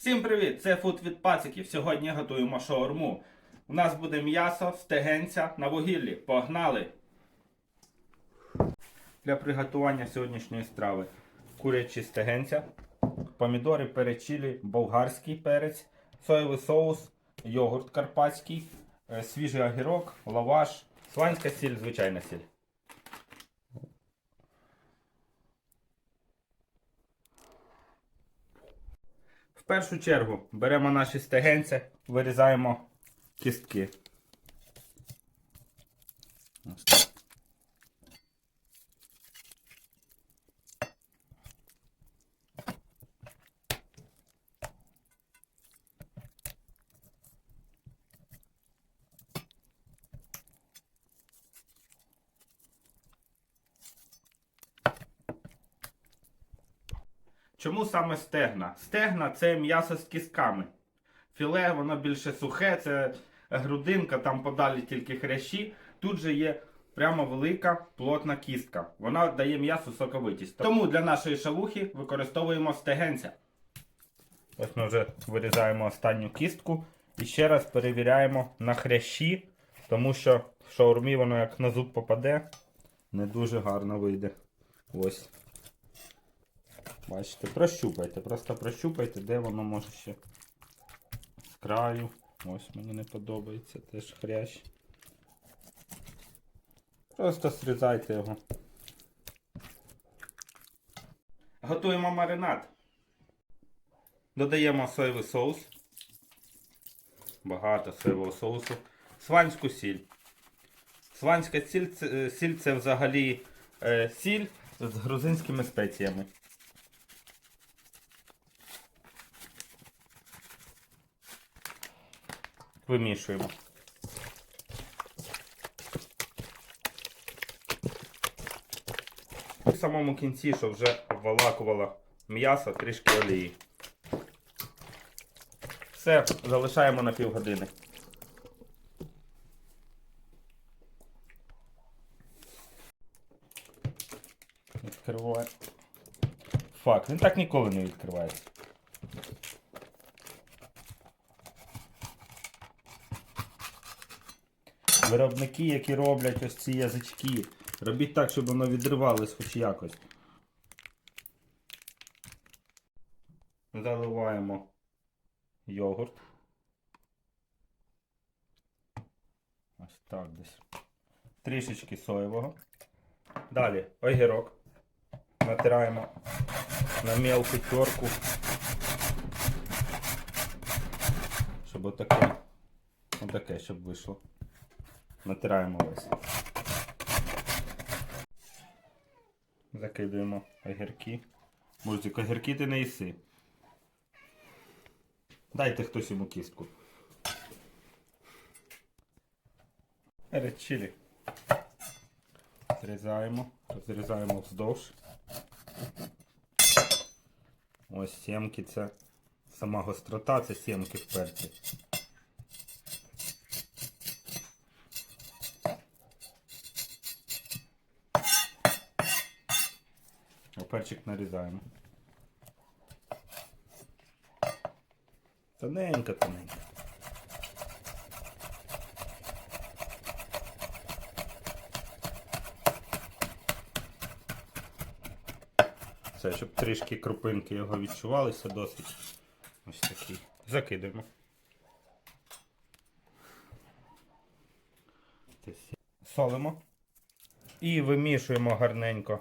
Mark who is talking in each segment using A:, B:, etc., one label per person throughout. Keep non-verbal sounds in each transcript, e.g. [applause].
A: Всім привіт! Це фуд від пациків. Сьогодні готуємо шаурму. У нас буде м'ясо, стегенця на вугіллі. Погнали! Для приготування сьогоднішньої страви курячі стегенця, помідори, перечілі, болгарський перець, соєвий соус, йогурт карпатський, е, свіжий огірок, лаваш, сланська сіль, звичайна сіль. Першу чергу беремо наші стегенця, вирізаємо кістки. Ось. Чому саме стегна? Стегна це м'ясо з кістками. Філе, воно більше сухе, це грудинка, там подалі тільки хрящі. Тут же є прямо велика плотна кістка. Вона дає м'ясу соковитість. Тому для нашої шавухи використовуємо стегенця. Ось ми вже вирізаємо останню кістку і ще раз перевіряємо на хрящі, тому що в шаурмі воно як на зуб попаде, не дуже гарно вийде. Ось. Бачите, прощупайте, просто прощупайте, де воно може ще з краю. Ось мені не подобається теж хрящ. Просто срізайте його. Готуємо маринад. Додаємо соєвий соус. Багато соєвого соусу. Сванську сіль. Сванська сіль це, сіль це взагалі е, сіль з грузинськими спеціями. Вимішуємо. В самому кінці, що вже обвалакувало м'ясо, трішки олії. Все, залишаємо на півгодини. Відкриваю. Фак, він так ніколи не відкривається. Виробники, які роблять ось ці язички, робіть так, щоб воно відривалось хоч якось. Заливаємо йогурт. Ось так десь. Трішечки соєвого. Далі огірок. Натираємо на мелку терку. Щоб отаке, отаке, щоб вийшло. Натираємо весь. Закидуємо огірки. Мужик, огірки ти не їси. Дайте хтось йому кістку. Перед чилі. Зрізаємо, розрізаємо вздовж. Ось сімки це сама гострота, це сімки в перці. Перчик нарізаємо. Тоненько, тоненько. Все, щоб трішки крупинки його відчувалися досить. Ось такий. Закидуємо. Солимо. І вимішуємо гарненько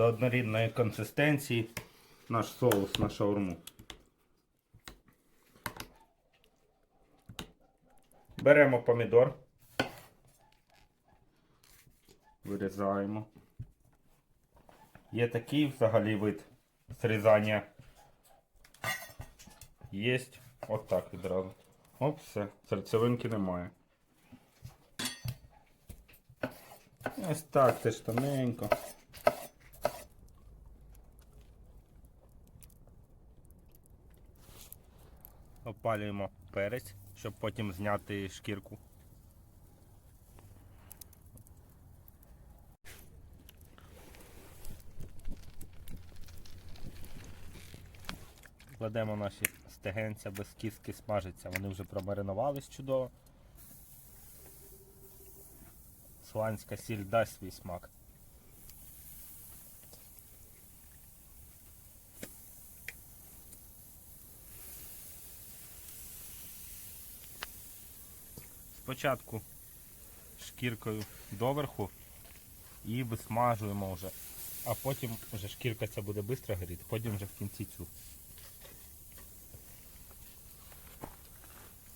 A: до однорідної консистенції наш соус на шаурму. Беремо помідор, вирізаємо. Є такий взагалі вид зрізання. Єсть отак відразу. Оп, все, серцевинки немає. Ось так, теж тоненько. Опалюємо перець, щоб потім зняти шкірку. Кладемо наші стегенця без кістки смажиться. Вони вже промаринувались чудово. Сланська сіль дасть свій смак. Спочатку шкіркою доверху і висмажуємо вже. А потім вже шкірка ця буде швидко горіти, потім вже в кінці цю.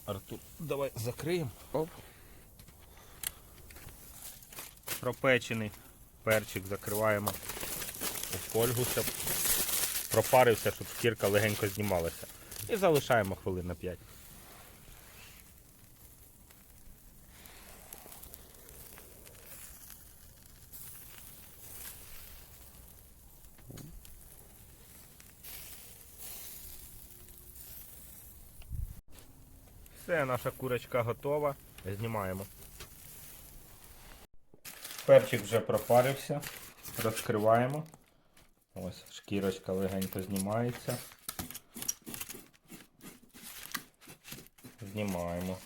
A: Артур, давай закриємо. Оп. Пропечений перчик закриваємо у фольгу, щоб пропарився, щоб шкірка легенько знімалася. І залишаємо хвилин на 5. Все, наша курочка готова. Знімаємо. Перчик вже пропарився. Розкриваємо. Ось шкірочка легенько знімається. Знімаємо.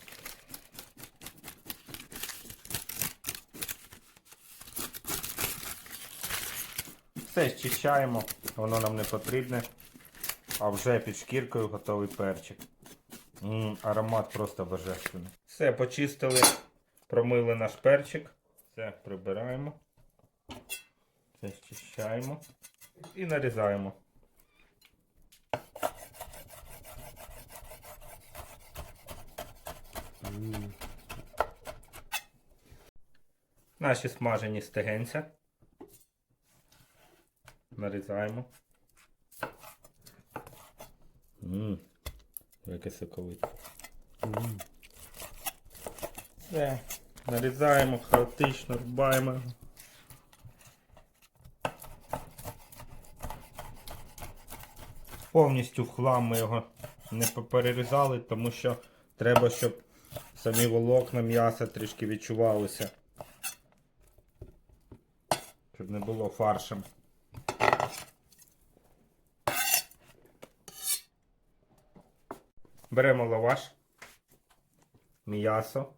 A: Все зчищаємо, воно нам не потрібне. А вже під шкіркою готовий перчик. М, аромат просто божественний. Все, почистили, промили наш перчик. Все, прибираємо. Все зчищаємо і нарізаємо. Наші смажені стегенця. Нарізаємо. Яке соковите. Все. Нарізаємо, хаотично рубаємо. Повністю в хлам ми його не перерізали, тому що треба, щоб самі волокна м'яса трішки відчувалися. Щоб не було фаршем. Беремо лаваш, м'ясо.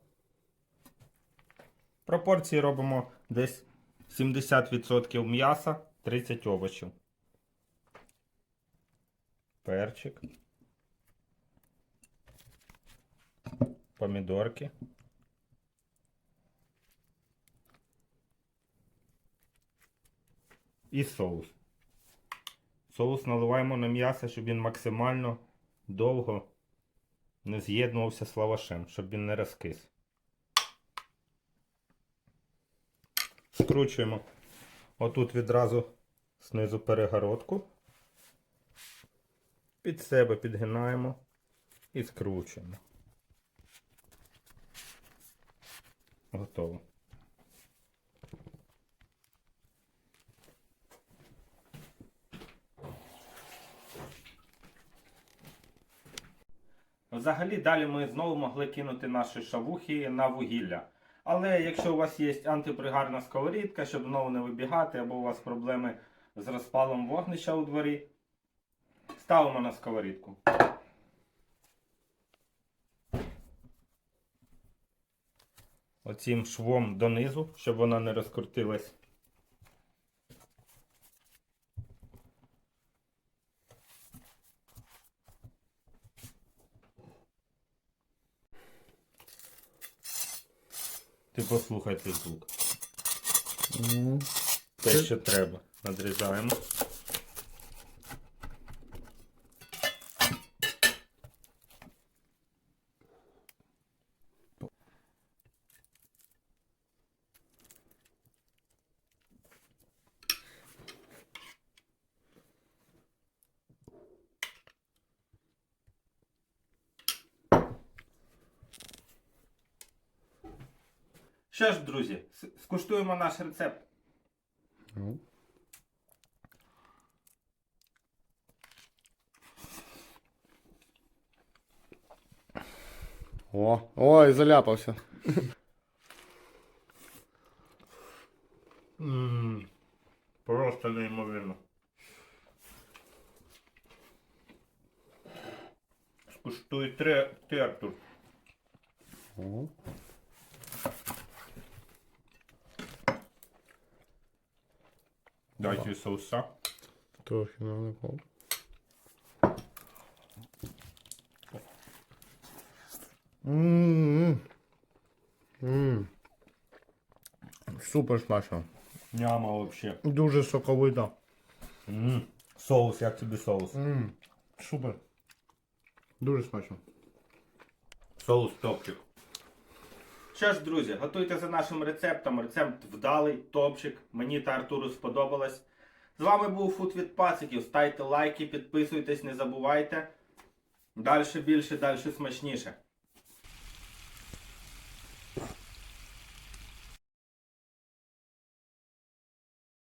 A: Пропорції робимо десь 70% м'яса, 30 овочів. Перчик. Помідорки. І соус. Соус наливаємо на м'ясо, щоб він максимально довго не з'єднувався з лавашем, щоб він не розкис. Скручуємо отут відразу знизу перегородку. Під себе підгинаємо і скручуємо. Готово. Взагалі далі ми знову могли кинути наші шавухи на вугілля. Але якщо у вас є антипригарна сковорідка, щоб знову не вибігати, або у вас проблеми з розпалом вогнища у дворі, ставимо на сковорідку. Оцім швом донизу, щоб вона не розкрутилась. Ти послухай цей звук. Те, що треба. Надрізаємо. Що ж, друзі, скуштуємо наш рецепт.
B: Ну. О, ой, заляпався. [laughs]
A: Ммм, просто неймовірно. Куштуй три, ти, Артур.
B: О.
A: Дайте соуса.
B: Трохи налипав. Ммм. Ммм. Супер смачно.
A: Няма вообще.
B: Дуже соковита.
A: М, Соус, як тобі соус?
B: Ммм. Супер. Дуже смачно.
A: Соус топчик. Що ж, друзі, готуйте за нашим рецептом. Рецепт вдалий, топчик. Мені та Артуру сподобалось. З вами був Фуд від Пациків. Ставте лайки, підписуйтесь, не забувайте. Дальше більше, дальше смачніше.